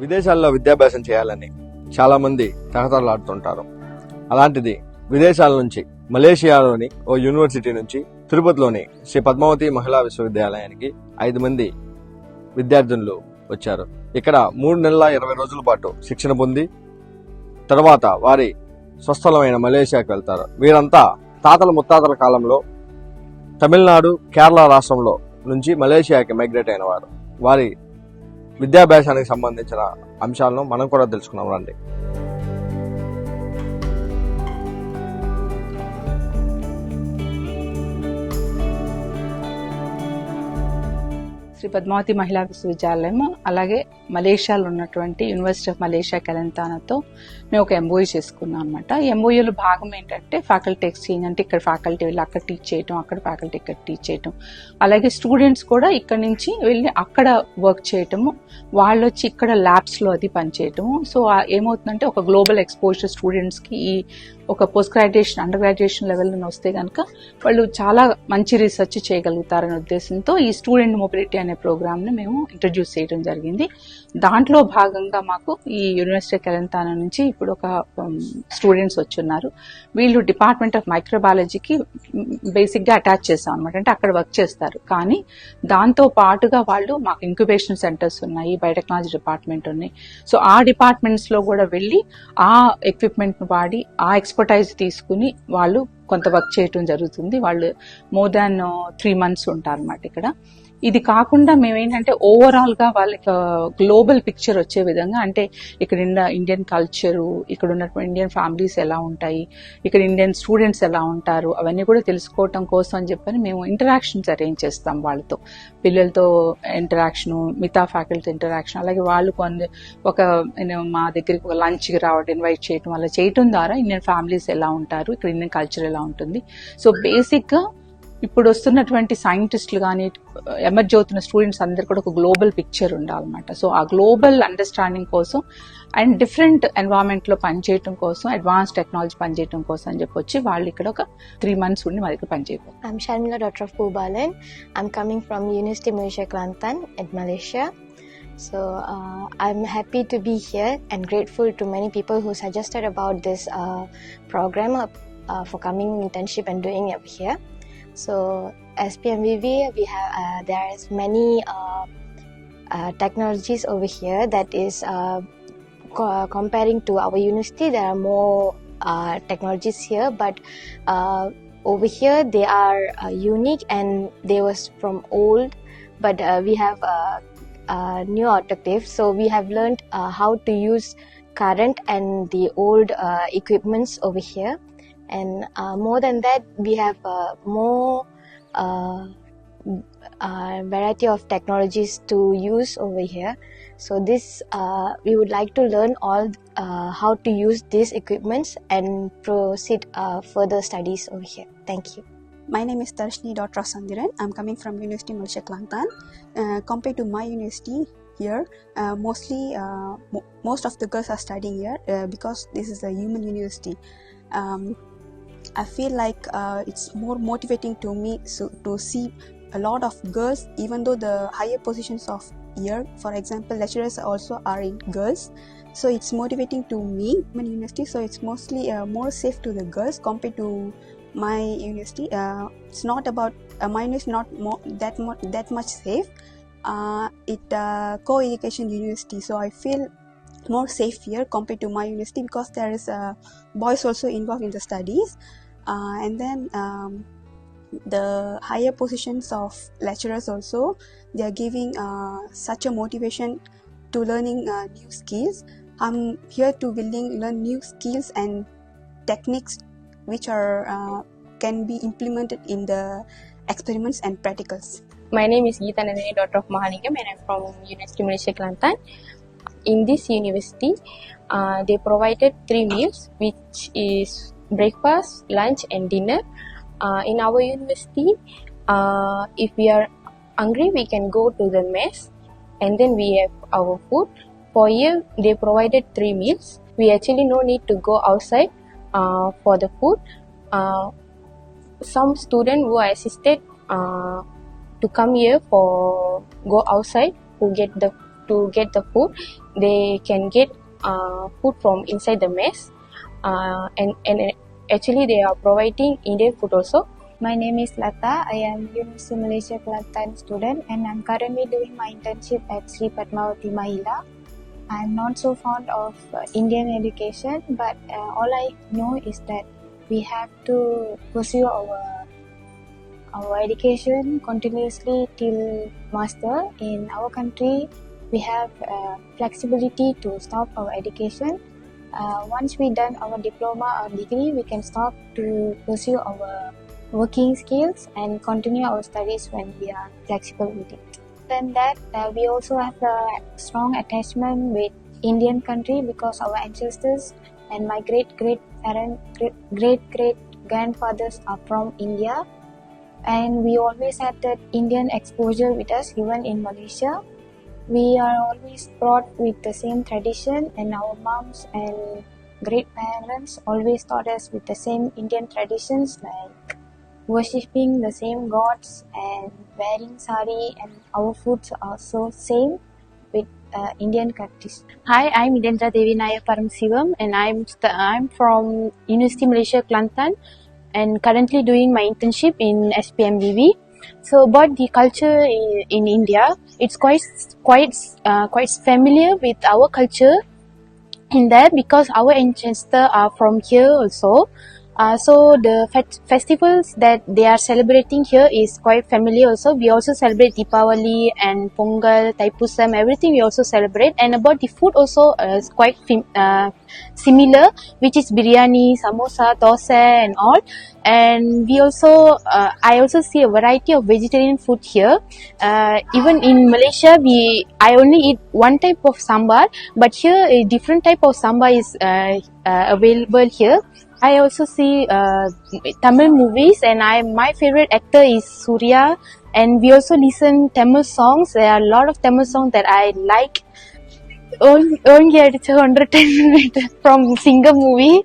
విదేశాల్లో విద్యాభ్యాసం చేయాలని చాలా మంది తహతలాడుతుంటారు అలాంటిది విదేశాల నుంచి మలేషియాలోని ఓ యూనివర్సిటీ నుంచి తిరుపతిలోని శ్రీ పద్మావతి మహిళా విశ్వవిద్యాలయానికి ఐదు మంది విద్యార్థులు వచ్చారు. ఇక్కడ మూడు నెలల ఇరవై రోజుల పాటు శిక్షణ పొంది తర్వాత వారి స్వస్థలమైన మలేషియాకి వెళ్తారు. వీరంతా తాతల ముత్తాతల కాలంలో తమిళనాడు కేరళ రాష్ట్రంలో నుంచి మలేషియాకి మైగ్రేట్ అయిన వారు. వారి విద్యాభ్యాసానికి సంబంధించిన అంశాలను మనం కూడా తెలుసుకున్నాం రండి. శ్రీ పద్మావతి మహిళా విశ్వవిద్యాలయం అలాగే మలేషియాలో ఉన్నటువంటి యూనివర్సిటీ ఆఫ్ మలేషియా కెలంతానాతో మేము ఒక ఎంఓయూ చేసుకున్నాం అనమాట ఎంఓయూలో భాగం ఏంటంటే ఫ్యాకల్టీ ఎక్స్చేంజ్ అంటే ఇక్కడ ఫ్యాకల్టీ వెళ్ళి అక్కడ టీచ్ చేయటం అక్కడ ఫ్యాకల్టీ ఇక్కడ టీచ్ చేయటం. అలాగే స్టూడెంట్స్ కూడా ఇక్కడ నుంచి వెళ్ళి అక్కడ వర్క్ చేయటము వాళ్ళు వచ్చి ఇక్కడ ల్యాబ్స్లో అది పనిచేయటము. సో ఏమవుతుందంటే ఒక గ్లోబల్ ఎక్స్పోజర్ స్టూడెంట్స్కి ఈ ఒక post graduation under graduation level వస్తే కనుక వాళ్ళు చాలా మంచి రీసెర్చ్ చేయగలుగుతారనే ఉద్దేశంతో ఈ స్టూడెంట్ మొబిలిటీ అనే ప్రోగ్రామ్ని మేము ఇంట్రడ్యూస్ చేయడం జరిగింది. దాంట్లో భాగంగా మాకు ఈ యూనివర్సిటీ తెలంగాణ నుంచి ఇప్పుడు ఒక um, స్టూడెంట్స్ వచ్చున్నారు. వీళ్ళు డిపార్ట్మెంట్ ఆఫ్ మైక్రోబయాలజీకి బేసిక్గా అటాచ్ చేస్తాం అనమాట అంటే అక్కడ వర్క్ చేస్తారు. కానీ దాంతో పాటుగా వాళ్ళు మాకు ఇంక్యుబేషన్ సెంటర్స్ ఉన్నాయి బయోటెక్నాలజీ డిపార్ట్మెంట్ ఉన్నాయి. సో ఆ డిపార్ట్మెంట్స్లో కూడా వెళ్ళి ఆ ఎక్విప్మెంట్ను వాడి ఆ ఎక్స్పర్టైజ్ తీసుకుని వాళ్ళు కొంత వర్క్ చేయటం జరుగుతుంది. వాళ్ళు more than uh, three months ఉంటారు అన్నమాట ఇక్కడ. ఇది కాకుండా మేమేంటంటే ఓవరాల్గా వాళ్ళకి గ్లోబల్ పిక్చర్ వచ్చే విధంగా అంటే ఇక్కడ ఇండియన్ కల్చరు ఇక్కడ ఉన్నటువంటి ఇండియన్ ఫ్యామిలీస్ ఎలా ఉంటాయి ఇక్కడ ఇండియన్ స్టూడెంట్స్ ఎలా ఉంటారు అవన్నీ కూడా తెలుసుకోవటం కోసం అని చెప్పని మేము ఇంటరాక్షన్స్ అరేంజ్ చేస్తాం వాళ్ళతో. పిల్లలతో ఇంటరాక్షన్ మిగతా ఫ్యాకల్టీ ఇంటరాక్షన్ అలాగే వాళ్ళు కొంత ఒక మా దగ్గరికి ఒక లంచ్కి రావడం ఇన్వైట్ చేయటం అలా చేయటం ద్వారా ఇండియన్ ఫ్యామిలీస్ ఎలా ఉంటారు ఇక్కడ ఇండియన్ కల్చర్ ఎలా ఉంటుంది. సో బేసిక్గా ఇప్పుడు వస్తున్నటువంటి సైంటిస్ట్లు కానీ ఎమర్జ్ అవుతున్న స్టూడెంట్స్ అందరు కూడా ఒక గ్లోబల్ పిక్చర్ ఉండాలన్నమాట. సో ఆ గ్లోబల్ అండర్స్టాండింగ్ కోసం అండ్ డిఫరెంట్ ఎన్వైరన్మెంట్లో పనిచేయటం కోసం అడ్వాన్స్ టెక్నాలజీ పనిచేయటం కోసం అని చెప్పొచ్చి వాళ్ళు ఇక్కడ ఒక త్రీ మంత్స్ ఉండి మా దగ్గర పనిచేయాలి I'm Sharmila doctor of Bhubalan I'm coming from university Malaysia Kelantan at Malaysia so I'm happy to be here and grateful to many people who suggested about this programme for coming internship and doing here So SPMVV, we have uh, there is many uh, uh, technologies over here that is uh, co- comparing to our university. There are more uh, technologies here, but uh, over here they are unique and they was from old but we have new objectives so we have learned how to use current and the old equipments over here and uh, more than that we have uh, more uh, variety of technologies to use over here so this uh, we would like to learn all how to use these equipments and proceed further studies over here thank you My name is Darshni Dr. Sandiran. I'm coming from University Malaysia Kelantan. Uh, compared to my university here, uh, mostly uh, mo- most of the girls are studying here because this is a human university. Um, I feel like uh, it's more motivating to me so, to see a lot of girls, even though the higher positions of here, for example, lecturers also are in girls. So it's motivating to me, my university. So it's mostly uh, more safe to the girls compared to my university uh, it's not about uh, mine is not that much that much safe uh, it uh, co-education university so i feel more safe here compared to my university because there is uh, boys also involved in the studies uh, and then um, the higher positions of lecturers also they are giving uh, such a motivation to learning uh, new skills i'm here to willing learn new skills and techniques which are uh, can be implemented in the experiments and practicals. My name is Geeta Nandini, daughter of Mahalingam, and I'm from University Malaysia Kelantan. In this university, uh, they provided three meals, which is breakfast, lunch, and dinner. Uh, in our university, uh, if we are hungry, we can go to the mess, and then we have our food. For here, they provided three meals. We actually no need to go outside uh, for the food. Uh, some student who assisted uh, to come here for go outside who get the to get the food, they can get uh, food from inside the mess. Uh, and, and actually, they are providing Indian food also. My name is Lata. I am University Malaysia Kelantan student and I'm currently doing my internship at Sri Padmavati Mahila. I'm not so fond of uh, Indian education, but uh, all I know is that we have to pursue our our education continuously till master. In our country, we have uh, flexibility to stop our education. Uh, once we done our diploma or degree, we can stop to pursue our working skills and continue our studies when we are flexible with it. Than that, uh, we also have a strong attachment with Indian country because our ancestors and my great great parent great great grandfathers are from India, and we always had that Indian exposure with us even in Malaysia. We are always brought with the same tradition, and our moms and great parents always taught us with the same Indian traditions like worshipping the same gods and wearing sari and our foods are also same with uh, Indian countries. Hi, I'm Idendra Devi Nayak Paramasivam and I'm st- I'm from University Malaysia Kelantan and currently doing my internship in SPMVV. So about the culture in, in India, it's quite quite uh, quite familiar with our culture in there because our ancestors are from here also. Uh, so the fe- festivals that they are celebrating here is quite familiar also. We also celebrate Deepavali and Pongal, Taipusam, everything we also celebrate. And about the food also uh, is quite uh, similar, which is biryani, samosa, dosa and all. And we also, uh, I also see a variety of vegetarian food here. Uh, even in Malaysia, we I only eat one type of sambar, but here a different type of sambar is uh, uh, available here. I also see uh, Tamil movies, and I my favorite actor is Surya. And we also listen Tamil songs. There are a lot of Tamil songs that I like. ஓங்கி அடிச்ச hundred ten from சிங்கம் movie